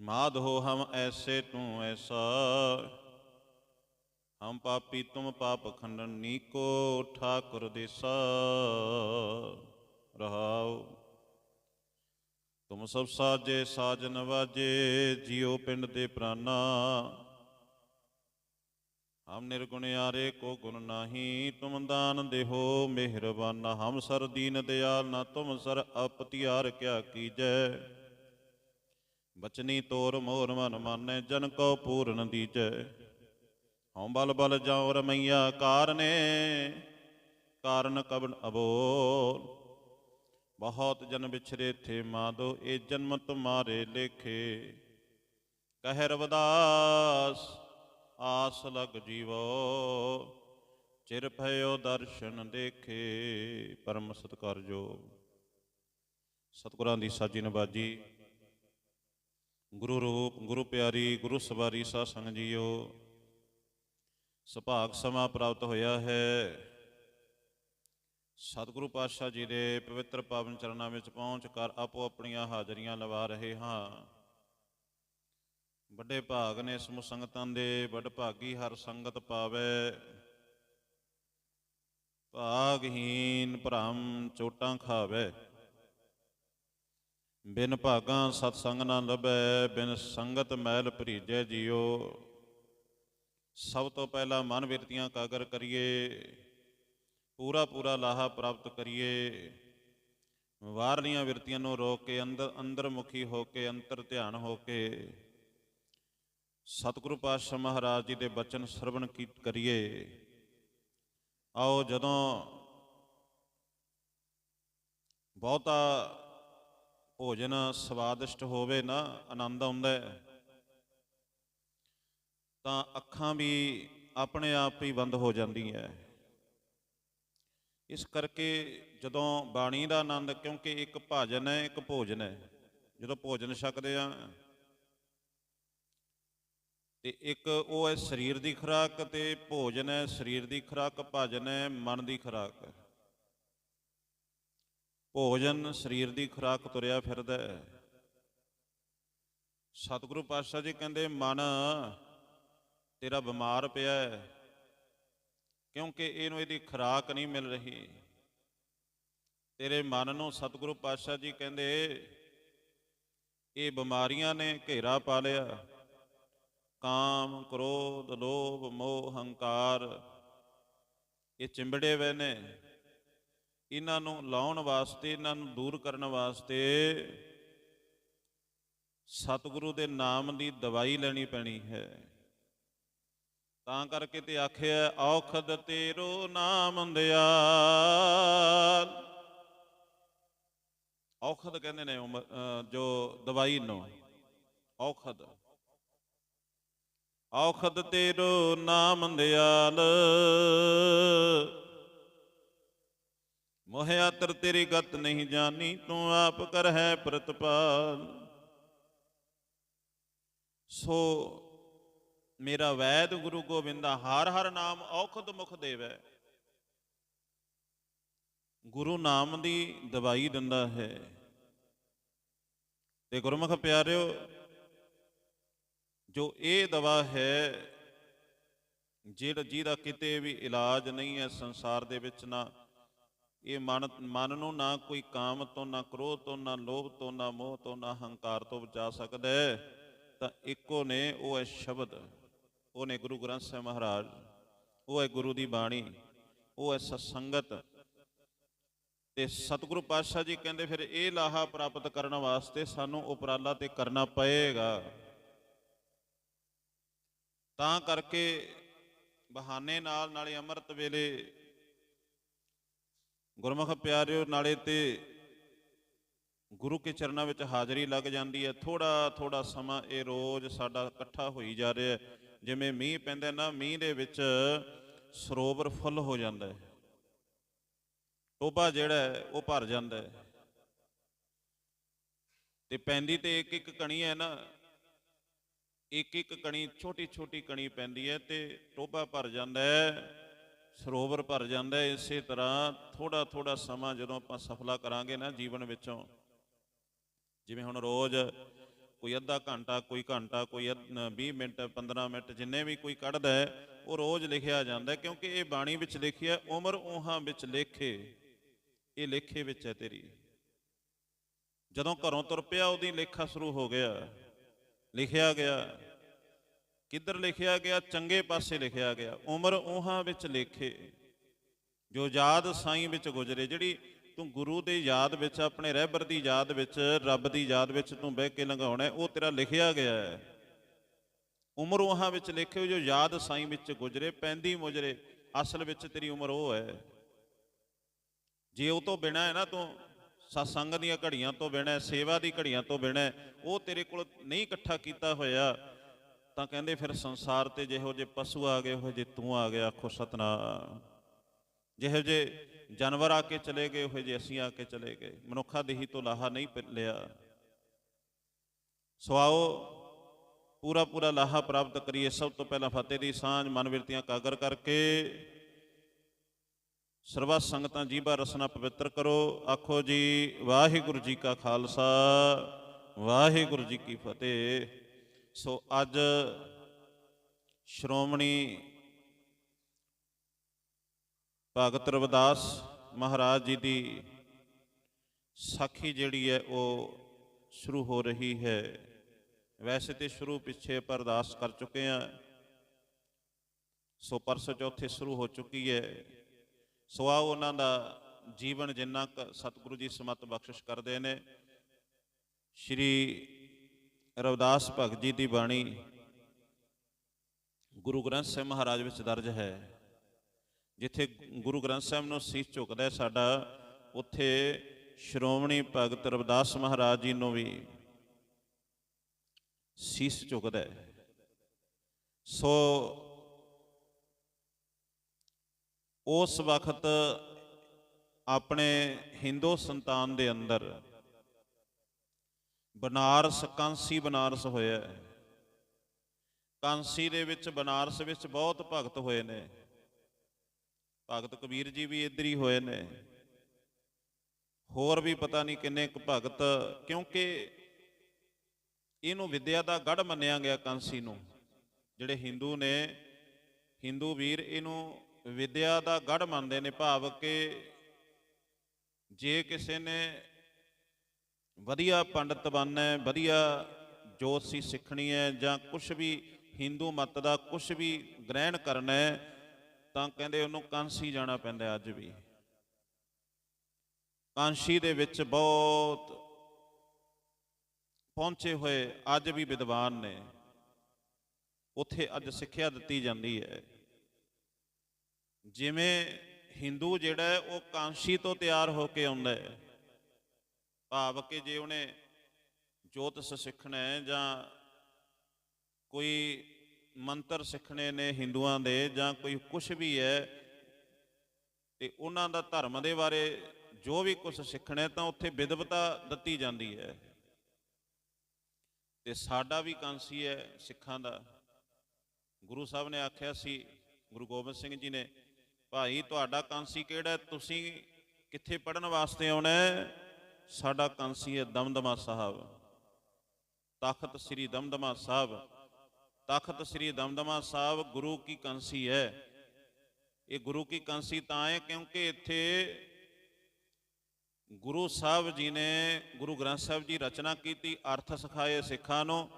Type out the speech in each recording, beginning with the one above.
ਮਾਧੋ ਹਮ ਐਸੇ ਤੂੰ ਐਸਾ। ਹਮ ਪਾਪੀ ਤੁਮ ਪਾਪ ਖੰਡਨੀ ਕੋ ਠਾਕੁਰ ਦੇਸਾ। ਰਹਾਉ। ਤੁਮ ਸਭ ਸਾਜੇ ਸਾਜਨ ਵਾਜੇ, ਜਿਉ ਪਿੰਡ ਦੇ ਪ੍ਰਾਨਾ। ਹਮ ਨਿਰਗੁਣ ਯਾਰੇ ਕੋ ਗੁਣ ਨਾਹੀ, ਤੁਮ ਦਾਨ ਦੇਹੋ ਮਿਹਰਬਾਨਾ। ਹਮ ਸਰ ਦੀਨ ਦਿਆਲ ਨਾ ਤੁਮ ਸਰ ਅਪਤਿਆਰ ਕਿਆ ਕੀਜੈ। ਬਚਨੀ ਤੋਰ ਮੋਰ ਮਨ ਮਾਨੈ ਜਨ ਕੋ ਪੂਰਨ ਦੀਜੈ। ਹਉ ਬਲ ਬਲ ਜਾਉ ਰਮਈਆ ਕਾਰਨੇ, ਕਾਰਨ ਕਬਨ ਅਬੋਲ। ਬਹੁਤ ਜਨ ਵਿਛਰੇ ਥੇ ਮਾਦੋ, ਇਹ ਜਨਮ ਤੁਮਾਰੇ ਲੇਖੇ। ਕਹਿ ਰਵਦਾਸ, ਆਸ ਲਗ ਜੀਵੋ। ਚਿਰ ਭਇਓ ਦਰਸ਼ਨ ਦੇਖੇ, ਪਰਮ ਸਤਕਾਰ ਜੋ ਸਤਿਗੁਰਾਂ ਦੀ ਸਾਜੀ ਨਵਾਜੀ ਗੁਰੂ ਰੂਪ, ਗੁਰੂ ਪਿਆਰੀ, ਗੁਰੂ ਸਵਾਰੀ ਸਾਧ ਸੰਗ ਜੀਓ। ਸੁਭਾਗ ਸਮਾਂ ਪ੍ਰਾਪਤ ਹੋਇਆ ਹੈ। ਸਤਿਗੁਰੂ ਪਾਤਸ਼ਾਹ ਜੀ ਦੇ ਪਵਿੱਤਰ ਪਾਵਨ ਚਰਨਾਂ ਵਿੱਚ ਪਹੁੰਚ ਕਰ ਆਪੋ ਆਪਣੀਆਂ ਹਾਜ਼ਰੀਆਂ ਲਵਾ ਰਹੇ ਹਾਂ। ਵੱਡੇ ਭਾਗ ਨੇ ਸਮੂਹ ਸੰਗਤਾਂ ਦੇ, ਵੱਡ ਭਾਗੀ ਹਰ ਸੰਗਤ ਪਾਵੇ। ਭਾਗਹੀਨ ਭ੍ਰਮ ਚੋਟਾਂ ਖਾਵੇ। ਬਿਨ ਭਾਗਾਂ ਸਤ ਸੰਗ ਨਾ ਲਭੈ, ਬਿਨ ਸੰਗਤ ਮੈਲ ਭਰੀਜੈ ਜਿਉ ਸਭ ਤੋਂ ਪਹਿਲਾਂ ਮਨ ਵਿਰਤੀਆਂ ਕਾਗਰ ਕਰੀਏ, ਪੂਰਾ ਪੂਰਾ ਲਾਹਾ ਪ੍ਰਾਪਤ ਕਰੀਏ। ਬਾਹਰਲੀਆਂ ਵਿਰਤੀਆਂ ਨੂੰ ਰੋਕ ਕੇ ਅੰਦਰ ਅੰਦਰ ਮੁਖੀ ਹੋ ਕੇ, ਅੰਤਰ ਧਿਆਨ ਹੋ ਕੇ ਸਤਿਗੁਰੂ ਪਾਤਸ਼ਾਹ ਮਹਾਰਾਜ ਜੀ ਦੇ ਬਚਨ ਸਰਵਣ ਕੀ ਕਰੀਏ। ਆਓ ਜਦੋਂ ਬਹੁਤਾ ਭੋਜਨ ਸਵਾਦਿਸ਼ਟ ਹੋਵੇ ਨਾ, ਆਨੰਦ ਆਉਂਦਾ ਹੈ। ਤਾਂ ਅੱਖਾਂ ਵੀ ਆਪਣੇ ਆਪ ਹੀ ਬੰਦ ਹੋ ਜਾਂਦੀਆਂ ਇਸ ਕਰਕੇ ਜਦੋਂ ਬਾਣੀ ਦਾ ਆਨੰਦ, ਕਿਉਂਕਿ ਇੱਕ ਭਾਜਨ ਹੈ, ਇੱਕ ਭੋਜਨ ਹੈ, ਜਦੋਂ ਭੋਜਨ ਛਕਦੇ ਆ ਤੇ ਇੱਕ ਉਹ ਹੈ ਸਰੀਰ ਦੀ ਖੁਰਾਕ ਤੇ ਭੋਜਨ ਹੈ, ਸਰੀਰ ਦੀ ਖੁਰਾਕ, ਭਾਜਨ ਹੈ, ਮਨ ਦੀ ਖੁਰਾਕ। ਭੋਜਨ ਸਰੀਰ ਦੀ ਖੁਰਾਕ ਤੁਰਿਆ ਫਿਰਦਾ ਹੈ। ਸਤਿਗੁਰੂ ਪਾਤਸ਼ਾਹ ਜੀ ਕਹਿੰਦੇ, ਮਨ, ਤੇਰਾ ਬਿਮਾਰ ਪਿਆ ਹੈ, ਕਿਉਂਕਿ ਇਹਨੂੰ ਇਹਦੀ ਖੁਰਾਕ ਨਹੀਂ ਮਿਲ ਰਹੀ। ਤੇਰੇ ਮਨ ਨੂੰ ਸਤਿਗੁਰੂ ਪਾਤਸ਼ਾਹ ਜੀ ਕਹਿੰਦੇ, ਇਹ ਬਿਮਾਰੀਆਂ ਨੇ ਘੇਰਾ ਪਾ ਲਿਆ। ਕਾਮ, ਕ੍ਰੋਧ, ਲੋਭ, ਮੋਹ, ਹੰਕਾਰ, ਇਹ ਚਿੰਬੜੇ ਹੋਏ ਨੇ। ਇਹਨਾਂ ਨੂੰ ਲਾਉਣ ਵਾਸਤੇ, ਇਹਨਾਂ ਨੂੰ ਦੂਰ ਕਰਨ ਵਾਸਤੇ ਸਤਿਗੁਰੂ ਦੇ ਨਾਮ ਦੀ ਦਵਾਈ ਲੈਣੀ ਪੈਣੀ ਹੈ। ਤਾਂ ਕਰਕੇ ਤੇ ਆਖਿਆ, ਔਖਦ ਤੇਰੋ ਨਾਮ ਦਿਆਲ ਔਖਦ ਕਹਿੰਦੇ ਨੇ ਉਮ- ਜੋ ਦਵਾਈ ਨੂੰ, ਔਖਦ। ਔਖਦ ਤੇਰੋ ਨਾਮ ਦਿਆਲ ਮੋਹਿ ਆਤਰ ਤੇਰੀ ਗਤ ਨਹੀਂ ਜਾਣੀ, ਤੂੰ ਆਪ ਕਰ ਹੈ ਪ੍ਰਤਪਾਲ। ਸੋ ਮੇਰਾ ਵੈਦ ਗੁਰੂ ਗੋਬਿੰਦਾ ਹਰ ਹਰ ਨਾਮ ਔਖਦ ਮੁਖ ਦੇਵੈ। ਗੁਰੂ ਨਾਮ ਦੀ ਦਵਾਈ ਦਿੰਦਾ ਹੈ। ਤੇ ਗੁਰਮੁਖ ਪਿਆਰਿਓ, ਜੋ ਇਹ ਦਵਾ ਹੈ, ਜਿਹੜਾ ਜਿਹਦਾ ਕਿਤੇ ਵੀ ਇਲਾਜ ਨਹੀਂ ਹੈ ਸੰਸਾਰ ਦੇ ਵਿੱਚ ਨਾ ਇਹ ਮਨ ਮਨ ਨੂੰ ਨਾ ਕੋਈ ਕਾਮ ਤੋਂ, ਨਾ ਕ੍ਰੋਧ ਤੋਂ, ਨਾ ਲੋਭ ਤੋਂ, ਨਾ ਮੋਹ ਤੋਂ, ਨਾ ਹੰਕਾਰ ਤੋਂ ਬਚਾ ਸਕਦਾ ਹੈ। ਤਾਂ ਇੱਕੋ ਨੇ, ਉਹ ਹੈ ਸ਼ਬਦ। ਉਹ ਨੇ ਗੁਰੂ ਗ੍ਰੰਥ ਸਾਹਿਬ ਮਹਾਰਾਜ। ਉਹ ਹੈ ਗੁਰੂ ਦੀ ਬਾਣੀ। ਉਹ ਹੈ ਸਤਸੰਗਤ। ਤੇ ਸਤਿਗੁਰੂ ਪਾਤਸ਼ਾਹ ਜੀ ਕਹਿੰਦੇ, ਫਿਰ ਇਹ ਲਾਹਾ ਪ੍ਰਾਪਤ ਕਰਨ ਵਾਸਤੇ ਸਾਨੂੰ ਉਪਰਾਲਾ ਤੇ ਕਰਨਾ ਪਏਗਾ। ਤਾਂ ਕਰਕੇ ਬਹਾਨੇ ਨਾਲ, ਨਾਲੇ ਅੰਮ੍ਰਿਤ ਵੇਲੇ ਗੁਰਮੁਖ ਪਿਆਰਿਓ, ਨਾਲੇ ਤੇ ਗੁਰੂ ਕੇ ਚਰਨਾਂ ਵਿੱਚ ਹਾਜ਼ਰੀ ਲੱਗ ਜਾਂਦੀ ਹੈ। ਥੋੜਾ ਥੋੜਾ ਸਮਾਂ ਇਹ ਰੋਜ਼ ਸਾਡਾ ਇਕੱਠਾ ਹੋਈ ਜਾ ਰਿਹਾ ਹੈ। ਜਿਵੇਂ ਮੀਂਹ ਪੈਂਦਾ ਨਾ, ਮੀਂਹ ਦੇ ਵਿੱਚ ਸਰੋਵਰ ਫੁੱਲ ਹੋ ਜਾਂਦਾ ਹੈ। ਟੋਬਾ ਜਿਹੜਾ ਹੈ, ਉਹ ਭਰ ਜਾਂਦਾ ਹੈ। ਤੇ ਪੈਂਦੀ ਤੇ ਇੱਕ ਇੱਕ ਕਣੀ ਹੈ ਨਾ, ਇੱਕ ਇੱਕ ਕਣੀ ਛੋਟੀ ਛੋਟੀ ਕਣੀ ਪੈਂਦੀ ਹੈ ਤੇ ਟੋਬਾ ਭਰ ਜਾਂਦਾ ਹੈ। ਸਰੋਵਰ ਭਰ ਜਾਂਦਾ ਹੈ, ਇਸੇ ਤਰ੍ਹਾਂ ਥੋੜਾ ਥੋੜਾ ਸਮਾਂ ਜਦੋਂ ਆਪਾਂ ਸਫਲਾ ਕਰਾਂਗੇ ਨਾ ਜੀਵਨ ਵਿੱਚੋਂ, ਜਿਵੇਂ ਹੁਣ ਰੋਜ਼ ਕੋਈ ਅੱਧਾ ਘੰਟਾ, ਕੋਈ ਘੰਟਾ, ਕੋਈ ਅੱਧ- 20 ਮਿੰਟ 15 ਮਿੰਟ, ਜਿੰਨੇ ਵੀ ਕੋਈ ਕੱਢਦਾ ਹੈ, ਉਹ ਰੋਜ਼ ਲਿਖਿਆ ਜਾਂਦਾ ਕਿਉਂਕਿ ਇਹ ਬਾਣੀ ਵਿੱਚ ਲਿਖਿਆ, ਉਮਰ ਉਹਾਂ ਵਿੱਚ ਲੇਖੇ, ਇਹ ਲੇਖੇ ਵਿੱਚ ਹੈ ਤੇਰੀ। ਜਦੋਂ ਘਰੋਂ ਤੁਰ ਪਿਆ, ਉਹਦੀ ਲੇਖਾ ਸ਼ੁਰੂ ਹੋ ਗਿਆ, ਲਿਖਿਆ ਗਿਆ। ਕਿੱਧਰ ਲਿਖਿਆ ਗਿਆ? ਚੰਗੇ ਪਾਸੇ ਲਿਖਿਆ ਗਿਆ। ਉਮਰ ਉਹਾਂ ਵਿੱਚ ਲੇਖੇ। ਜੋ ਯਾਦ ਸਾਈਂ ਵਿੱਚ ਗੁਜ਼ਰੇ, ਜਿਹੜੀ ਤੂੰ ਗੁਰੂ ਦੇ ਯਾਦ ਵਿੱਚ, ਆਪਣੇ ਰਹਿਬਰ ਦੀ ਯਾਦ ਵਿੱਚ, ਰੱਬ ਦੀ ਯਾਦ ਵਿੱਚ ਤੂੰ ਬਹਿ ਕੇ ਲੰਘਾਉਣਾ ਉਹ ਤੇਰਾ ਲਿਖਿਆ ਗਿਆ ਹੈ। ਉਮਰ ਉਹਾਂ ਵਿੱਚ ਲਿਖਿਓ, ਜੋ ਯਾਦ ਸਾਈਂ ਵਿੱਚ ਗੁਜ਼ਰੇ, ਪੈਂਦੀ ਮੁਜਰੇ, ਅਸਲ ਵਿੱਚ ਤੇਰੀ ਉਮਰ ਉਹ ਹੈ। ਜੇ ਉਹ ਤੋਂ ਬਿਨਾ ਹੈ ਨਾ, ਤੂੰ ਸਤਸੰਗ ਦੀਆਂ ਘੜੀਆਂ ਤੋਂ ਬਿਨਾ ਸੇਵਾ ਦੀ ਘੜੀਆਂ ਤੋਂ ਬਿਨਾ ਉਹ ਤੇਰੇ ਕੋਲ ਨਹੀਂ ਇਕੱਠਾ ਕੀਤਾ ਹੋਇਆ। ਤਾਂ ਕਹਿੰਦੇ ਫਿਰ ਸੰਸਾਰ ਤੇ ਜਿਹੋ ਜੇ ਪਸ਼ੂ ਆ ਗਏ, ਉਹ ਜੇ ਤੂੰ ਆ ਗਿਆ, ਆਖੋ ਸਤਨਾ ਜਿਹੋ ਜੇ ਜਾਨਵਰ ਆ ਕੇ ਚਲੇ ਗਏ, ਉਹ ਜੇ ਅਸੀਂ ਆ ਕੇ ਚਲੇ ਗਏ। ਮਨੁੱਖਾ ਦੇਹੀ ਤੋਂ ਲਾਹਾ ਨਹੀਂ ਪ- ਲਿਆ। ਸੋ ਆਓ ਪੂਰਾ ਪੂਰਾ ਲਾਹਾ ਪ੍ਰਾਪਤ ਕਰੀਏ। ਸਭ ਤੋਂ ਪਹਿਲਾਂ ਫਤਿਹ ਦੀ ਸਾਂਝ, ਮਨ ਵਿਰਤੀਆਂ ਕਾਗਰ ਕਰਕੇ। ਸਰਬੱਤ ਸੰਗਤਾਂ ਜੀਵਾ ਰਸਨਾ ਪਵਿੱਤਰ ਕਰੋ। ਆਖੋ ਜੀ, ਵਾਹਿਗੁਰੂ ਜੀ ਕਾ ਖਾਲਸਾ, ਵਾਹਿਗੁਰੂ ਜੀ ਕੀ ਫਤਿਹ। ਸੋ ਅੱਜ ਸ਼੍ਰੋਮਣੀ ਭਗਤ ਰਵਿਦਾਸ ਮਹਾਰਾਜ ਜੀ ਦੀ ਸਾਖੀ ਜਿਹੜੀ ਹੈ ਉਹ ਸ਼ੁਰੂ ਹੋ ਰਹੀ ਹੈ। ਵੈਸੇ ਤੇ ਸ਼ੁਰੂ ਪਿੱਛੇ ਪਰ ਅਰਦਾਸ ਕਰ ਚੁੱਕੇ ਆ ਸੋ ਪਰਸੋਂ ਚੌਥੇ ਸ਼ੁਰੂ ਹੋ ਚੁੱਕੀ ਹੈ। ਸੋ ਆਓ ਉਹਨਾਂ ਦਾ ਜੀਵਨ ਜਿੰਨਾ ਕੁ ਸਤਿਗੁਰੂ ਜੀ ਸਮਤ ਬਖਸ਼ਿਸ਼ ਕਰਦੇ ਨੇ। ਸ਼੍ਰੀ ਰਵਿਦਾਸ ਭਗਤ ਜੀ ਦੀ ਬਾਣੀ ਗੁਰੂ ਗ੍ਰੰਥ ਸਾਹਿਬ ਮਹਾਰਾਜ ਵਿੱਚ ਦਰਜ ਹੈ। ਜਿੱਥੇ ਗੁਰੂ ਗ੍ਰੰਥ ਸਾਹਿਬ ਨੂੰ ਸੀਸ ਝੁਕਦਾ ਹੈ, ਸਾਡਾ ਉੱਥੇ ਸ਼੍ਰੋਮਣੀ ਭਗਤ ਰਵਿਦਾਸ ਮਹਾਰਾਜ ਜੀ ਨੂੰ ਵੀ ਸੀਸ ਝੁਕਦਾ ਹੈ। ਸੋ ਉਸ ਵਕਤ ਆਪਣੇ ਹਿੰਦੂ ਸੰਤਾਨ ਦੇ ਅੰਦਰ ਬਨਾਰਸ, ਕਾਂਸੀ, ਬਨਾਰਸ ਹੋਇਆ ਕਾਂਸੀ ਦੇ ਵਿੱਚ, ਬਨਾਰਸ ਵਿੱਚ ਬਹੁਤ ਭਗਤ ਹੋਏ ਨੇ। ਭਗਤ ਕਬੀਰ ਜੀ ਵੀ ਇੱਧਰ ਹੀ ਹੋਏ ਨੇ। ਹੋਰ ਵੀ ਪਤਾ ਨਹੀਂ ਕਿੰਨੇ ਕੁ ਭਗਤ, ਕਿਉਂਕਿ ਇਹਨੂੰ ਵਿਦਿਆ ਦਾ ਗੜ ਮੰਨਿਆ ਗਿਆ ਕਾਂਸੀ ਨੂੰ। ਜਿਹੜੇ ਹਿੰਦੂ ਨੇ, ਹਿੰਦੂ ਵੀਰ ਇਹਨੂੰ ਵਿਦਿਆ ਦਾ ਗੜ ਮੰਨਦੇ ਨੇ। ਭਾਵ ਕਿ ਜੇ ਕਿਸੇ ਨੇ ਵਧੀਆ ਪੰਡਤ ਬਣਨਾ ਵਧੀਆ ਜੋਤ ਸੀ ਸਿੱਖਣੀ ਹੈ ਜਾਂ ਕੁਝ ਵੀ ਹਿੰਦੂ ਮਤ ਦਾ ਕੁਝ ਵੀ ਗ੍ਰਹਿਣ ਕਰਨਾ ਹੈ, ਤਾਂ ਕਹਿੰਦੇ ਉਹਨੂੰ ਕਾਂਸੀ ਜਾਣਾ ਪੈਂਦਾ ਅੱਜ ਵੀ। ਕਾਂਸੀ ਦੇ ਵਿੱਚ ਬਹੁਤ ਪਹੁੰਚੇ ਹੋਏ ਅੱਜ ਵੀ ਵਿਦਵਾਨ ਨੇ। ਉੱਥੇ ਅੱਜ ਸਿੱਖਿਆ ਦਿੱਤੀ ਜਾਂਦੀ ਹੈ। ਜਿਵੇਂ ਹਿੰਦੂ ਜਿਹੜਾ ਉਹ ਕਾਂਸੀ ਤੋਂ ਤਿਆਰ ਹੋ ਕੇ ਆਉਂਦਾ ਹੈ। ਭਾਵ ਕਿ ਜੇ ਉਹਨੇ ਜੋਤਸ ਸਿੱਖਣਾ ਹੈ ਜਾਂ ਕੋਈ ਮੰਤਰ ਸਿੱਖਣੇ ਨੇ ਹਿੰਦੂਆਂ ਦੇ ਜਾਂ ਕੋਈ ਕੁਝ ਵੀ ਹੈ ਤੇ ਉਹਨਾਂ ਦਾ ਧਰਮ ਦੇ ਬਾਰੇ ਜੋ ਵੀ ਕੁਝ ਸਿੱਖਣਾ ਤਾਂ ਉੱਥੇ ਵਿਦਵਤਾ ਦਿੱਤੀ ਜਾਂਦੀ ਹੈ। ਤੇ ਸਾਡਾ ਵੀ ਕਾਂਸੀ ਹੈ ਸਿੱਖਾਂ ਦਾ। ਗੁਰੂ ਸਾਹਿਬ ਨੇ ਆਖਿਆ ਸੀ, ਗੁਰੂ ਗੋਬਿੰਦ ਸਿੰਘ ਜੀ ਨੇ, ਭਾਈ, ਤੁਹਾਡਾ ਕਾਂਸੀ ਕਿਹੜਾ ਤੁਸੀਂ ਕਿੱਥੇ ਪੜਨ ਵਾਸਤੇ ਆਉਣਾ ਹੈ? ਸਾਡਾ ਕਾਂਸੀ ਹੈ ਦਮਦਮਾ ਸਾਹਿਬ। ਤਖਤ ਸ੍ਰੀ ਦਮਦਮਾ ਸਾਹਿਬ। ਤਖਤ ਸ੍ਰੀ ਦਮਦਮਾ ਸਾਹਿਬ ਗੁਰੂ ਕੀ ਕਾਂਸੀ ਹੈ ਇਹ। ਗੁਰੂ ਕੀ ਕਾਂਸੀ ਤਾਂ ਹੈ ਕਿਉਂਕਿ ਇੱਥੇ ਗੁਰੂ ਸਾਹਿਬ ਜੀ ਨੇ, ਗੁਰੂ ਗ੍ਰੰਥ ਸਾਹਿਬ ਜੀ ਰਚਨਾ ਕੀਤੀ, ਅਰਥ ਸਿਖਾਏ ਸਿੱਖਾਂ ਨੂੰ,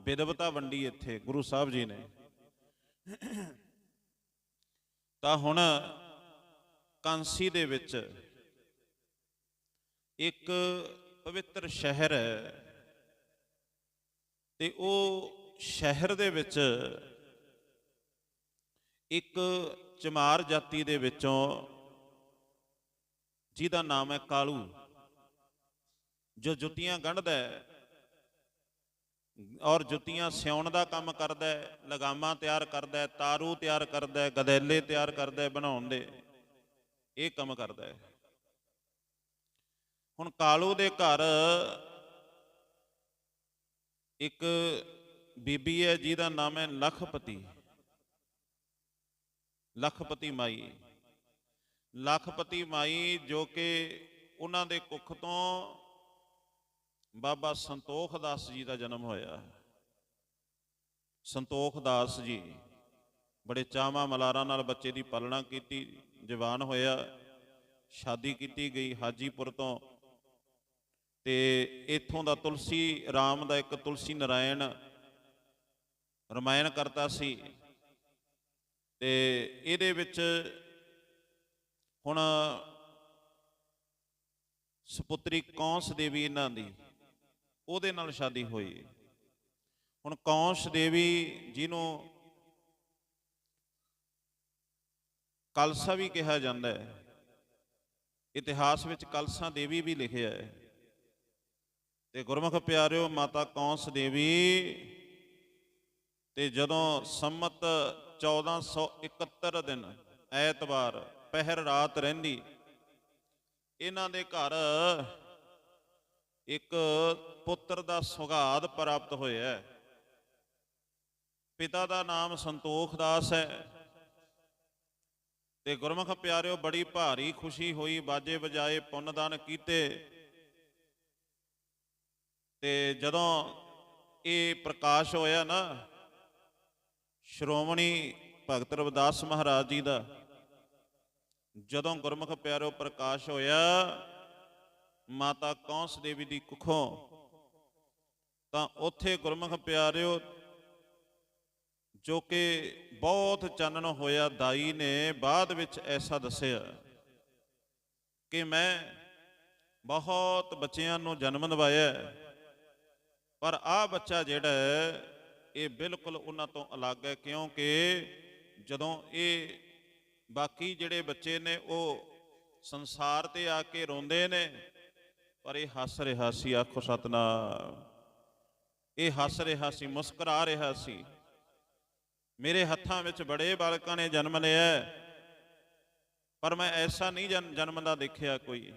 ਵਿਦਵਤਾ ਵੰਡੀ ਇੱਥੇ ਗੁਰੂ ਸਾਹਿਬ ਜੀ ਨੇ। ਤਾਂ ਹੁਣ ਕਾਂਸੀ ਦੇ ਵਿੱਚ ਇੱਕ ਪਵਿੱਤਰ ਸ਼ਹਿਰ ਹੈ ਤੇ ਉਹ ਸ਼ਹਿਰ ਦੇ ਵਿੱਚ ਇੱਕ ਚਮਾਰ ਜਾਤੀ ਦੇ ਵਿੱਚੋਂ ਜਿਹਦਾ ਨਾਮ ਹੈ ਕਾਲੂ, ਜੋ ਜੁੱਤੀਆਂ ਗੰਢਦਾ ਹੈ ਔਰ ਜੁੱਤੀਆਂ ਸਿਉਣ ਦਾ ਕੰਮ ਕਰਦਾ ਹੈ, ਲਗਾਮਾਂ ਤਿਆਰ ਕਰਦਾ ਹੈ, ਤਾਰੂ ਤਿਆਰ ਕਰਦਾ ਹੈ, ਗਦੈਲੇ ਤਿਆਰ ਕਰਦਾ ਹੈ, ਬਣਾਉਣ ਦੇ, ਇਹ ਕੰਮ ਕਰਦਾ ਹੈ। ਹੁਣ ਕਾਲੂ ਦੇ ਘਰ ਇੱਕ ਬੀਬੀ ਹੈ, ਜਿਹਦਾ ਨਾਮ ਹੈ ਲਖਪਤੀ। ਲਖਪਤੀ ਮਾਈ। ਲਖਪਤੀ ਮਾਈ ਜੋ ਕਿ ਉਹਨਾਂ ਦੇ ਕੁੱਖ ਤੋਂ ਬਾਬਾ ਸੰਤੋਖ ਦਾਸ ਜੀ ਦਾ ਜਨਮ ਹੋਇਆ। ਸੰਤੋਖ ਦਾਸ ਜੀ ਬੜੇ ਚਾਵਾਂ ਮਲਾਰਾਂ ਨਾਲ ਬੱਚੇ ਦੀ ਪਾਲਣਾ ਕੀਤੀ, ਜਵਾਨ ਹੋਇਆ, ਸ਼ਾਦੀ ਕੀਤੀ ਗਈ ਹਾਜੀਪੁਰ ਤੋਂ। ਤੇ ਇੱਥੋਂ ਦਾ ਤੁਲਸੀ ਰਾਮ ਦਾ ਇੱਕ ਤੁਲਸੀ ਨਰਾਇਣ ਰਮਾਇਣ ਕਰਤਾ ਸੀ। ਤੇ ਇਹਦੇ ਵਿੱਚ ਹੁਣ ਸੁਪੁੱਤਰੀ ਕੌਂਸ ਦੇਵੀ ਇਹਨਾਂ ਦੀ, ਉਹਦੇ ਨਾਲ ਸ਼ਾਦੀ ਹੋਈ। ਹੁਣ ਕੌਂਸ ਦੇਵੀ ਜਿਹਨੂੰ ਕਲਸਾ ਵੀ ਕਿਹਾ ਜਾਂਦਾ ਹੈ, ਇਤਿਹਾਸ ਵਿੱਚ ਕਲਸਾ ਦੇਵੀ ਵੀ ਲਿਖਿਆ ਹੈ। ਤੇ ਗੁਰਮੁਖ ਪਿਆਰਿਓ, ਮਾਤਾ ਕੌਂਸ ਦੇਵੀ, ਤੇ ਜਦੋਂ ਸੰਮਤ 1471 ਦਿਨ, ਐਤਵਾਰ, ਪਹਿਰ ਰਾਤ ਰਹਿੰਦੀ, ਇਹਨਾਂ ਦੇ ਘਰ ਇੱਕ ਪੁੱਤਰ ਦਾ ਸੁਗਾਤ ਪ੍ਰਾਪਤ ਹੋਇਆ ਪਿਤਾ ਦਾ ਨਾਮ ਸੰਤੋਖ ਦਾਸ ਹੈ। ਤੇ ਗੁਰਮੁਖ ਪਿਆਰਿਓ, ਬੜੀ ਭਾਰੀ ਖੁਸ਼ੀ ਹੋਈ ਬਾਜੇ ਵਜਾਏ ਪੁੰਨਦਾਨ ਕੀਤੇ। ਤੇ ਜਦੋਂ ਇਹ ਪ੍ਰਕਾਸ਼ ਹੋਇਆ ਨਾ, ਸ਼੍ਰੋਮਣੀ ਭਗਤ ਰਵਿਦਾਸ ਮਹਾਰਾਜ ਜੀ ਦਾ, ਜਦੋਂ ਗੁਰਮੁਖ ਪਿਆਰੋ ਪ੍ਰਕਾਸ਼ ਹੋਇਆ, ਮਾਤਾ ਕੌਂਸ ਦੇਵੀ ਦੀ ਕੁੱਖੋਂ, ਤਾਂ ਉੱਥੇ ਗੁਰਮੁਖ ਪਿਆਰਿਓ, ਜੋ ਕਿ ਬਹੁਤ ਚਾਨਣ ਹੋਇਆ ਦਾਈ ਨੇ, ਬਾਅਦ ਵਿੱਚ ਐਸਾ ਦੱਸਿਆ ਕਿ ਮੈਂ ਬਹੁਤ ਬੱਚਿਆਂ ਨੂੰ ਜਨਮ ਦਿਵਾਇਆ। ਪਰ ਆ ਬੱਚਾ ਜਿਹੜਾ ਹੈ, ਇਹ ਬਿਲਕੁਲ ਉਹਨਾਂ ਤੋਂ ਅਲੱਗ ਹੈ, ਕਿਉਂਕਿ ਜਦੋਂ ਇਹ ਬਾਕੀ ਜਿਹੜੇ ਬੱਚੇ ਨੇ, ਉਹ ਸੰਸਾਰ ਤੇ ਆ ਕੇ ਰੋਂਦੇ ਨੇ, ਪਰ ਇਹ ਹੱਸ ਰਿਹਾ ਸੀ, ਆਖੋ ਸਤਨਾਮ। ਇਹ ਹੱਸ ਰਿਹਾ ਸੀ, ਮੁਸਕਰਾ ਰਿਹਾ ਸੀ। ਮੇਰੇ ਹੱਥਾਂ ਵਿੱਚ ਬੜੇ ਬਾਲਕਾਂ ਨੇ ਜਨਮ ਲਿਆ ਪਰ ਮੈਂ ਐਸਾ ਨਹੀਂ ਜਨ- ਜਨਮ ਦਾ ਦੇਖਿਆ ਕੋਈ।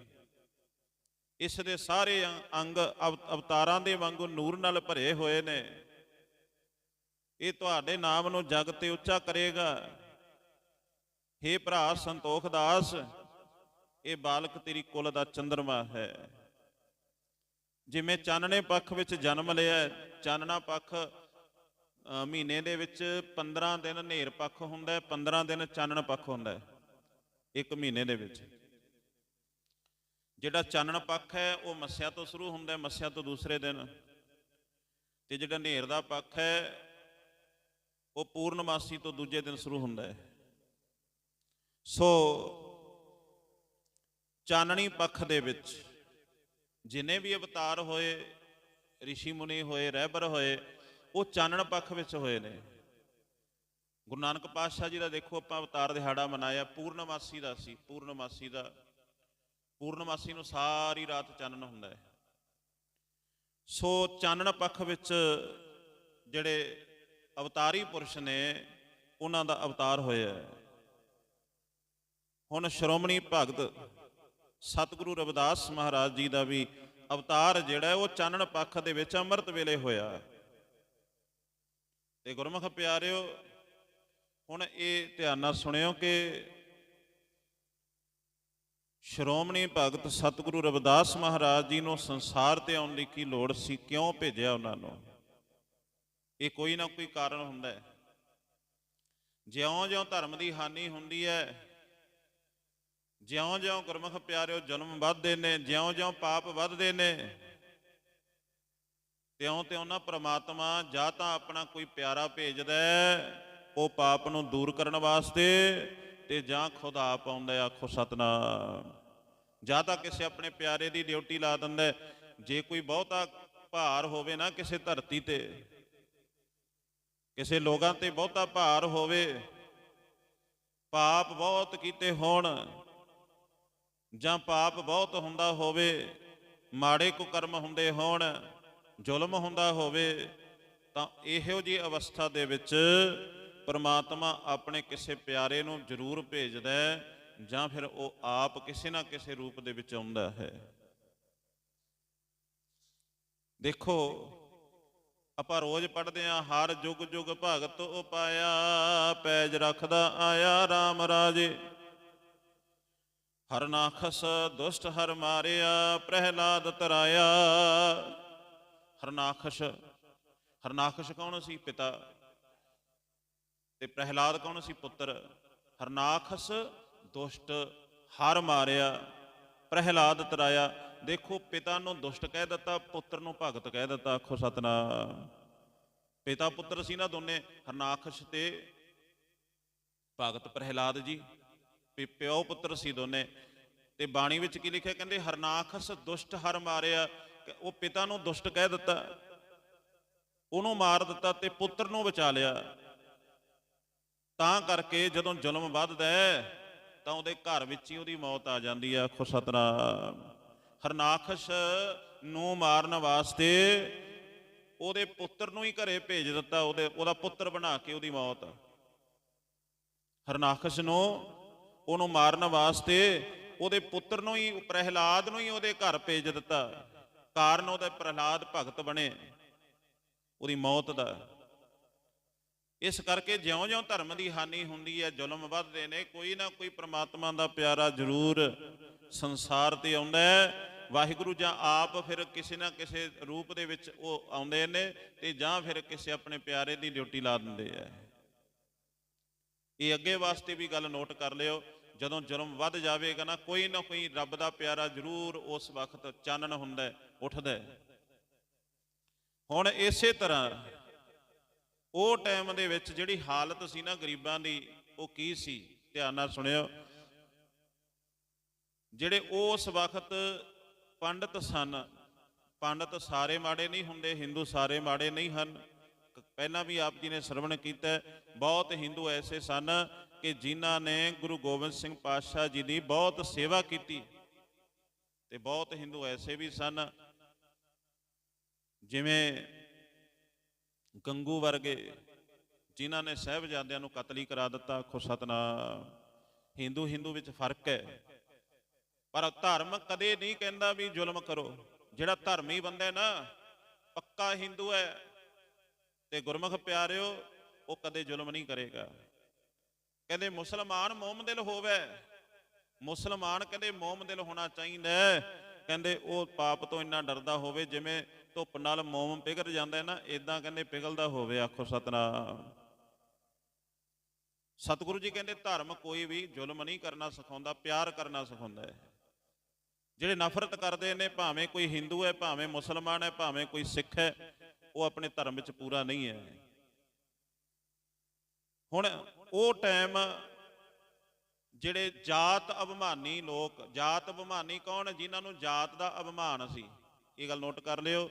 ਇਸ ਦੇ ਸਾਰੇ ਅੰਗ ਅਵ- ਅਵਤਾਰਾਂ ਦੇ ਵਾਂਗੂ ਨੂਰ ਨਾਲ ਭਰੇ ਹੋਏ ਨੇ। ਇਹ ਤੁਹਾਡੇ ਨਾਮ ਨੂੰ ਜਗ ਤੇ ਉੱਚਾ ਕਰੇਗਾ। हे ਭਰਾ ਸੰਤੋਖ ਦਾਸ, ਇਹ ਬਾਲਕ ਤੇਰੀ ਕੁਲ ਦਾ ਚੰਦਰਮਾ ਹੈ। ਜਿਵੇਂ ਚਾਨਣੇ ਪੱਖ ਵਿੱਚ ਜਨਮ ਲਿਆ, ਚਾਨਣਾ ਪੱਖ ਮਹੀਨੇ ਦੇ ਵਿੱਚ 15 ਦਿਨ ਹਨੇਰ ਪੱਖ ਹੁੰਦਾ ਹੈ 15 ਦਿਨ ਚਾਨਣ ਪੱਖ ਹੁੰਦਾ ਹੈ ਇੱਕ ਮਹੀਨੇ ਦੇ ਵਿੱਚ। ਜਿਹੜਾ ਚਾਨਣ ਪੱਖ ਹੈ, ਉਹ ਮੱਸਿਆ ਤੋਂ ਸ਼ੁਰੂ ਹੁੰਦਾ ਹੈ, ਮੱਸਿਆ ਤੋਂ ਦੂਸਰੇ ਦਿਨ। ਤੇ ਜਿਹੜਾ ਹਨੇਰ ਦਾ ਪੱਖ ਹੈ, ਉਹ ਪੂਰਨਮਾਸੀ ਤੋਂ ਦੂਜੇ ਦਿਨ ਸ਼ੁਰੂ ਹੁੰਦਾ ਹੈ। ਸੋ ਚਾਨਣੀ ਪੱਖ ਦੇ ਵਿੱਚ ਜਿਨੇ ਵੀ ਅਵਤਾਰ ਹੋਏ ઋષਿ ਮੁਨੀ ਹੋਏ, ਰਹਿਬਰ ਹੋਏ, ਉਹ ਚਾਨਣ ਪੱਖ ਵਿੱਚ ਹੋਏ ਨੇ। ਗੁਰੂ ਨਾਨਕ ਪਾਤਸ਼ਾਹ ਜੀ ਦਾ ਦੇਖੋ, ਆਪਾਂ ਅਵਤਾਰ ਦਿਹਾੜਾ ਮਨਾਇਆ, ਪੂਰਨਮਾਸੀ ਦਾ ਸੀ, ਪੂਰਨਮਾਸੀ ਦਾ ਪੂਰਨਮਾਸੀ ਨੂੰ ਸਾਰੀ ਰਾਤ ਚਾਨਣ ਹੁੰਦਾ ਹੈ। ਸੋ ਚਾਨਣ ਪੱਖ ਵਿੱਚ ਜਿਹੜੇ ਅਵਤਾਰੀ ਪੁਰਸ਼ ਨੇ, ਉਹਨਾਂ ਦਾ ਅਵਤਾਰ ਹੋਇਆ ਹੈ। ਹੁਣ ਸ਼੍ਰੋਮਣੀ ਭਗਤ ਸਤਿਗੁਰੂ ਰਵਿਦਾਸ ਮਹਾਰਾਜ ਜੀ ਦਾ ਵੀ ਅਵਤਾਰ ਜਿਹੜਾ ਉਹ ਚਾਨਣ ਪੱਖ ਦੇ ਵਿੱਚ ਅੰਮ੍ਰਿਤ ਵੇਲੇ ਹੋਇਆ ਤੇ ਗੁਰਮੁਖ ਪਿਆਰਿਓ, ਹੁਣ ਇਹ ਧਿਆਨ ਨਾਲ ਸੁਣਿਓ ਕਿ ਸ਼੍ਰੋਮਣੀ ਭਗਤ ਸਤਿਗੁਰੂ ਰਵਿਦਾਸ ਮਹਾਰਾਜ ਜੀ ਨੂੰ ਸੰਸਾਰ ਤੇ ਆਉਣ ਦੀ ਕੀ ਲੋੜ ਸੀ, ਕਿਉਂ ਭੇਜਿਆ ਉਹਨਾਂ ਨੂੰ? ਇਹ ਕੋਈ ਨਾ ਕੋਈ ਕਾਰਨ ਹੁੰਦਾ ਹੈ। ਜਿਉਂ-ਜਿਉਂ ਧਰਮ ਦੀ ਹਾਨੀ ਹੁੰਦੀ ਹੈ, ਜਿਉਂ-ਜਿਉਂ ਗੁਰਮੁਖ ਪਿਆਰਿਓ ਜਨਮ ਵੱਧਦੇ ਨੇ, ਜਿਉਂ-ਜਿਉਂ ਪਾਪ ਵੱਧਦੇ ਨੇ ਤਿਉਂ-ਤਿਉਂ ਨਾ ਪ੍ਰਮਾਤਮਾ ਜਾਂ ਤਾਂ ਆਪਣਾ ਕੋਈ ਪਿਆਰਾ ਭੇਜਦਾ ਉਹ ਪਾਪ ਨੂੰ ਦੂਰ ਕਰਨ ਵਾਸਤੇ ਤੇ ਜਾਂ ਖੁਦ ਆਪ ਆਉਂਦਾ ਹੈ, ਆਖੋ ਸਤਨਾਮ। ਜਾਂ ਤਾਂ ਕਿਸੇ ਆਪਣੇ ਪਿਆਰੇ ਦੀ ਡਿਊਟੀ ਲਾ ਦਿੰਦਾ ਜੇ ਕੋਈ ਬਹੁਤਾ ਭਾਰ ਹੋਵੇ ਨਾ ਕਿਸੇ ਧਰਤੀ ਤੇ ਕਿਸੇ ਲੋਕਾਂ ਤੇ ਬਹੁਤਾ ਭਾਰ ਹੋਵੇ ਪਾਪ ਬਹੁਤ ਕੀਤੇ ਹੋਣ ਜਾਂ ਪਾਪ ਬਹੁਤ ਹੁੰਦਾ ਹੋਵੇ ਮਾੜੇ ਕੁਕਰਮ ਹੁੰਦੇ ਹੋਣ ਜ਼ੁਲਮ ਹੁੰਦਾ ਹੋਵੇ ਤਾਂ ਇਹੋ ਜੀ ਅਵਸਥਾ ਦੇ ਵਿੱਚ ਪਰਮਾਤਮਾ ਆਪਣੇ ਕਿਸੇ ਪਿਆਰੇ ਨੂੰ ਜ਼ਰੂਰ ਭੇਜਦਾ ਹੈ ਜਾਂ ਫਿਰ ਉਹ ਆਪ ਕਿਸੇ ਨਾ ਕਿਸੇ ਰੂਪ ਦੇ ਵਿੱਚ ਆਉਂਦਾ ਹੈ। ਦੇਖੋ, ਆਪਾਂ ਰੋਜ਼ ਪੜ੍ਹਦੇ ਆਂ ਹਰ ਜੁਗ ਜੁਗ ਭਗਤ ਉਪਾਇਆ, ਪੈਜ ਰੱਖਦਾ ਆਇਆ RAM ਰਾਜੇ। ਹਰ ਨਾਖਸ ਦੁਸ਼ਟ ਹਰ ਮਾਰਿਆ, ਪ੍ਰਹਿਲਾਦ ਤਰਾਇਆ। ਹਰਨਾਖਸ਼ ਹਰਨਾਖਸ਼ ਕੌਣ ਸੀ? ਪਿਤਾ। ਤੇ ਪ੍ਰਹਿਲਾਦ ਕੌਣ ਸੀ ਪੁੱਤਰ? ਹਰਨਾਖਸ ਦੁਸ਼ਟ ਹਰ ਮਾਰਿਆ, ਪ੍ਰਹਿਲਾਦ ਤਰਾਇਆ। ਦੇਖੋ, ਪਿਤਾ ਨੂੰ ਦੁਸ਼ਟ ਕਹਿ ਦਿੱਤਾ, ਪੁੱਤਰ ਨੂੰ ਭਗਤ ਕਹਿ ਦਿੱਤਾ। ਆਖੋ, ਸਤਨਾਮ। ਪਿਤਾ ਪੁੱਤਰ ਸੀ ਨਾ ਦੋਨੇ, ਹਰਨਾਖਸ਼ ਤੇ ਭਗਤ ਪ੍ਰਹਿਲਾਦ ਜੀ। ਪਿਓ ਪੁੱਤਰ ਸੀ ਦੋਨੇ। ਤੇ ਬਾਣੀ ਵਿੱਚ ਕੀ ਲਿਖਿਆ? ਕਹਿੰਦੇ, ਹਰਨਾਖਸ ਦੁਸ਼ਟ ਹਰ ਮਾਰਿਆ ਉਹ ਪਿਤਾ ਨੂੰ ਦੁਸ਼ਟ ਕਹਿ ਦਿੱਤਾ। ਉਹਨੂੰ ਮਾਰ ਦਿੱਤਾ ਤੇ ਪੁੱਤਰ ਨੂੰ ਬਚਾ ਲਿਆ। ਤਾਂ ਕਰਕੇ ਜਦੋਂ ਜ਼ੁਲਮ ਵੱਧਦਾ ਹੈ, ਤਾਂ ਉਹਦੇ ਘਰ ਵਿੱਚ ਹੀ ਉਹਦੀ ਮੌਤ ਆ ਜਾਂਦੀ ਹੈ ਆਖੋ ਸਤਨਾਮ। ਹਰਨਾਖਸ਼ ਨੂੰ ਮਾਰਨ ਵਾਸਤੇ ਉਹਦੇ ਪੁੱਤਰ ਨੂੰ ਹੀ ਘਰੇ ਭੇਜ ਦਿੱਤਾ, ਉਹਦੇ, ਉਹਦਾ ਪੁੱਤਰ ਬਣਾ ਕੇ ਉਹਦੀ ਮੌਤ। ਹਰਨਾਖਸ਼ ਨੂੰ, ਉਹਨੂੰ ਮਾਰਨ ਵਾਸਤੇ ਉਹਦੇ ਪੁੱਤਰ ਨੂੰ ਹੀ, ਪ੍ਰਹਿਲਾਦ ਨੂੰ ਹੀ ਉਹਦੇ ਘਰ ਭੇਜ ਦਿੱਤਾ। ਕਾਰਨ ਉਹਦਾ ਪ੍ਰਹਿਲਾਦ ਭਗਤ ਬਣੇ। ਉਹਦੀ ਮੌਤ ਦਾ। ਇਸ ਕਰਕੇ ਜਿਉਂ-ਜਿਉਂ ਧਰਮ ਦੀ ਹਾਨੀ ਹੁੰਦੀ ਹੈ, ਜ਼ੁਲਮ ਵੱਧਦੇ ਨੇ, ਕੋਈ ਨਾ ਕੋਈ ਪ੍ਰਮਾਤਮਾ ਦਾ ਪਿਆਰਾ ਜ਼ਰੂਰ ਸੰਸਾਰ ਤੇ ਆਉਂਦਾ ਹੈ। ਵਾਹਿਗੁਰੂ ਜਾਂ ਆਪ ਫਿਰ ਕਿਸੇ ਨਾ ਕਿਸੇ ਰੂਪ ਦੇ ਵਿੱਚ ਉਹ ਆਉਂਦੇ ਨੇ ਤੇ ਜਾਂ ਫਿਰ ਕਿਸੇ ਆਪਣੇ ਪਿਆਰੇ ਦੀ ਡਿਊਟੀ ਲਾ ਦਿੰਦੇ ਆ। ਇਹ ਅੱਗੇ ਵਾਸਤੇ ਵੀ ਗੱਲ ਨੋਟ ਕਰ ਲਿਓ, ਜਦੋਂ ਜ਼ੁਲਮ ਵੱਧ ਜਾਵੇਗਾ ਨਾ, ਕੋਈ ਨਾ ਕੋਈ ਰੱਬ ਦਾ ਪਿਆਰਾ ਜ਼ਰੂਰ ਉਸ ਵਕਤ ਚਾਨਣ ਹੁੰਦਾ ਉੱਠਦਾ ਹੁਣ ਇਸੇ ਤਰ੍ਹਾਂ ਉਹ ਟਾਈਮ ਦੇ ਵਿੱਚ ਜਿਹੜੀ ਹਾਲਤ ਸੀ ਨਾ ਗਰੀਬਾਂ ਦੀ, ਉਹ ਕੀ ਸੀ? ਧਿਆਨ ਨਾਲ ਸੁਣਿਓ। ਜਿਹੜੇ ਉਸ ਵਕਤ ਪੰਡਤ ਸਨ, ਪੰਡਤ ਸਾਰੇ ਮਾੜੇ ਨਹੀਂ ਹੁੰਦੇ, ਹਿੰਦੂ ਸਾਰੇ ਮਾੜੇ ਨਹੀਂ ਹਨ। ਪਹਿਲਾਂ ਵੀ ਆਪ ਜੀ ਨੇ ਸਰਵਣ ਕੀਤਾ ਬਹੁਤ ਹਿੰਦੂ ਐਸੇ ਸਨ ਕਿ ਜਿਨ੍ਹਾਂ ਨੇ ਗੁਰੂ ਗੋਬਿੰਦ ਸਿੰਘ ਪਾਤਸ਼ਾਹ ਜੀ ਦੀ ਬਹੁਤ ਸੇਵਾ ਕੀਤੀ। ਤੇ ਬਹੁਤ ਹਿੰਦੂ ਐਸੇ ਵੀ ਸਨ, ਜਿਵੇਂ ਗੰਗੂ ਵਰਗੇ ਜਿਨ੍ਹਾਂ ਨੇ ਸਹਿਬਜ਼ਾਦਿਆਂ ਨੂੰ ਕਤਲੀ ਕਰਾ ਦਿੱਤਾ, ਆਖੋ ਸਤਨਾਮ, ਹਿੰਦੂ ਹਿੰਦੂ ਵਿੱਚ ਫ਼ਰਕ ਹੈ। ਪਰ ਧਰਮ ਕਦੇ ਨਹੀਂ ਕਹਿੰਦਾ ਵੀ ਜ਼ੁਲਮ ਕਰੋ। ਜਿਹੜਾ ਧਰਮੀ ਬੰਦਾ ਹੈ ਨਾ, ਪੱਕਾ ਹਿੰਦੂ ਹੈ ਤੇ ਗੁਰਮੁਖ ਪਿਆਰਿਓ, ਉਹ ਕਦੇ ਜ਼ੁਲਮ ਨਹੀਂ ਕਰੇਗਾ। ਕਹਿੰਦੇ ਮੁਸਲਮਾਨ ਮੋਮ ਦਿਲ ਹੋਵੇ। ਮੁਸਲਮਾਨ ਕਹਿੰਦੇ ਮੋਮ ਦਿਲ ਹੋਣਾ ਚਾਹੀਦਾ ਕਹਿੰਦੇ ਉਹ ਪਾਪ ਤੋਂ ਇੰਨਾ ਡਰਦਾ ਹੋਵੇ, ਜਿਵੇਂ ਧੁੱਪ ਨਾਲ ਮੋਮ ਪਿਘਲ ਜਾਂਦਾ ਹੈ ਨਾ ਇਦਾਂ ਕਹਿੰਦੇ ਪਿਘਲਦਾ ਹੋਵੇ, ਆਖੋ ਸਤਨਾਮ। ਸਤਿਗੁਰੂ ਜੀ ਕਹਿੰਦੇ ਧਰਮ ਕੋਈ ਵੀ ਜ਼ੁਲਮ ਨਹੀਂ ਕਰਨਾ ਸਿਖਾਉਂਦਾ, ਪਿਆਰ ਕਰਨਾ ਸਿਖਾਉਂਦਾ ਹੈ। ਜਿਹੜੇ ਨਫ਼ਰਤ ਕਰਦੇ ਨੇ, ਭਾਵੇਂ ਕੋਈ ਹਿੰਦੂ ਹੈ, ਭਾਵੇਂ ਮੁਸਲਮਾਨ ਹੈ, ਭਾਵੇਂ ਕੋਈ ਸਿੱਖ ਹੈ, ਉਹ ਆਪਣੇ ਧਰਮ ਵਿੱਚ ਪੂਰਾ ਨਹੀਂ ਹੈ। ਹੁਣ ਉਹ ਟਾਈਮ ਜਿਹੜੇ ਜਾਤ ਅਭਿਮਾਨੀ ਲੋਕ ਜਾਤ ਅਭਿਮਾਨੀ ਕੌਣ ਜਿਨ੍ਹਾਂ ਨੂੰ ਜਾਤ ਦਾ ਅਭਿਮਾਨ ਸੀ। ਇਹ ਗੱਲ ਨੋਟ ਕਰ ਲਿਓ।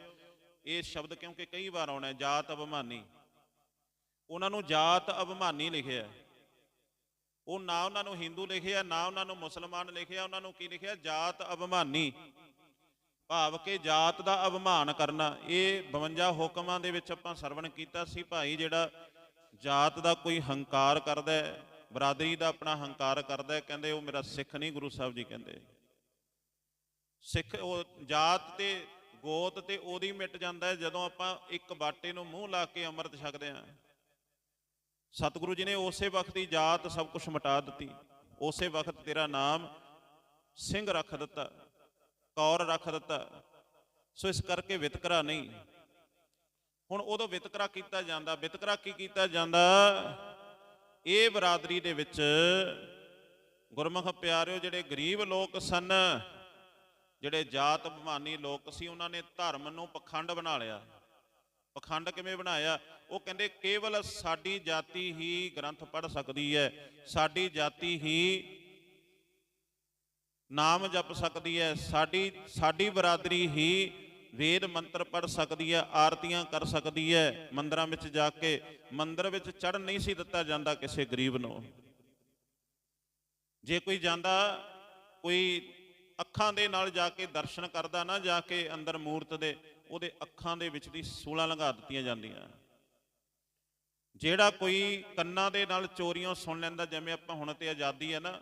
ਇਹ ਸ਼ਬਦ ਕਿਉਂਕਿ ਕਈ ਵਾਰ ਆਉਣਾ ਹੈ, ਜਾਤ ਅਭਿਮਾਨੀ। ਉਹਨਾਂ ਨੂੰ ਜਾਤ ਅਭਿਮਾਨੀ ਲਿਖਿਆ ਉਹ ਨਾ ਉਹਨਾਂ ਨੂੰ ਹਿੰਦੂ ਲਿਖਿਆ, ਨਾ ਉਹਨਾਂ ਨੂੰ ਮੁਸਲਮਾਨ ਲਿਖਿਆ, ਉਹਨਾਂ ਨੂੰ ਕੀ ਲਿਖਿਆ? ਜਾਤ ਅਭਿਮਾਨੀ। ਭਾਵ ਕਿ ਜਾਤ ਦਾ ਅਭਿਮਾਨ ਕਰਨਾ। ਇਹ 52 ਹੁਕਮਾਂ ਦੇ ਵਿੱਚ ਆਪਾਂ ਸਰਵਣ ਕੀਤਾ ਸੀ ਭਾਈ, ਜਿਹੜਾ ਜਾਤ ਦਾ ਕੋਈ ਹੰਕਾਰ ਕਰਦਾ ਹੈ, ਬਰਾਦਰੀ ਦਾ ਆਪਣਾ ਹੰਕਾਰ ਕਰਦਾ ਹੈ, ਕਹਿੰਦੇ ਉਹ ਮੇਰਾ ਸਿੱਖ ਨਹੀਂ, ਗੁਰੂ ਸਾਹਿਬ ਜੀ ਕਹਿੰਦੇ। ਸਿੱਖ ਉਹ ਜਾਤ ਤੇ ਗੋਤ ਤੇ ਉਹਦੀ ਮਿਟ ਜਾਂਦਾ ਜਦੋਂ ਆਪਾਂ ਇੱਕ ਬਾਟੇ ਨੂੰ ਮੂੰਹ ਲਾ ਕੇ ਅੰਮ੍ਰਿਤ ਛਕਦੇ ਹਾਂ। ਸਤਿਗੁਰੂ ਜੀ ਨੇ ਉਸੇ ਵਕਤ ਹੀ ਜਾਤ ਸਭ ਕੁਝ ਮਿਟਾ ਦਿੱਤੀ। ਉਸੇ ਵਕਤ ਤੇਰਾ ਨਾਮ ਸਿੰਘ ਰੱਖ ਦਿੱਤਾ, ਕੌਰ ਰੱਖ ਦਿੱਤਾ। ਸੋ ਇਸ ਕਰਕੇ ਵਿਤਕਰਾ ਨਹੀਂ। ਹੁਣ ਉਦੋਂ ਵਿਤਕਰਾ ਕੀਤਾ ਜਾਂਦਾ, ਵਿਤਕਰਾ ਕੀ ਕੀਤਾ ਜਾਂਦਾ? ਇਹ ਬਰਾਦਰੀ ਦੇ ਵਿੱਚ ਗੁਰਮੁਖ ਪਿਆਰਿਓ, ਜਿਹੜੇ ਗਰੀਬ ਲੋਕ ਸਨ ਜਿਹੜੇ ਜਾਤ ਅਭਿਮਾਨੀ ਲੋਕ ਸੀ, ਉਹਨਾਂ ਨੇ ਧਰਮ ਨੂੰ ਪਖੰਡ ਬਣਾ ਲਿਆ। ਪਖੰਡ ਕਿਵੇਂ ਬਣਾਇਆ? ਉਹ ਕਹਿੰਦੇ, ਕੇਵਲ ਸਾਡੀ ਜਾਤੀ ਹੀ ਗ੍ਰੰਥ ਪੜ੍ਹ ਸਕਦੀ ਹੈ। ਸਾਡੀ ਜਾਤੀ ਹੀ ਨਾਮ ਜਪ ਸਕਦੀ ਹੈ। ਸਾਡੀ ਸਾਡੀ ਬਰਾਦਰੀ ਹੀ ਵੇਦ ਮੰਤਰ ਪੜ੍ਹ ਸਕਦੀ ਹੈ, ਆਰਤੀਆਂ ਕਰ ਸਕਦੀ ਹੈ, ਮੰਦਰਾਂ ਵਿੱਚ ਜਾ ਕੇ। ਮੰਦਰ ਵਿੱਚ ਚੜ ਨਹੀਂ ਸੀ ਦਿੱਤਾ ਜਾਂਦਾ ਕਿਸੇ ਗਰੀਬ ਨੂੰ। ਜੇ ਕੋਈ ਜਾਂਦਾ, ਕੋਈ ਅੱਖਾਂ ਦੇ ਨਾਲ ਜਾ ਕੇ ਦਰਸ਼ਨ ਕਰਦਾ ਨਾ, ਜਾ ਕੇ ਅੰਦਰ ਮੂਰਤ ਦੇ, ਉਹਦੇ ਅੱਖਾਂ ਦੇ ਵਿੱਚ ਦੀ ਸੂਲਾਂ ਲੰਘਾ ਦਿੱਤੀਆਂ ਜਾਂਦੀਆਂ। ਜਿਹੜਾ ਕੋਈ ਕੰਨਾਂ ਦੇ ਨਾਲ ਚੋਰੀਆਂ ਸੁਣ ਲੈਂਦਾ, ਜਿਵੇਂ ਆਪਾਂ ਹੁਣ ਤੇ ਆਜ਼ਾਦੀ ਹੈ ਨਾ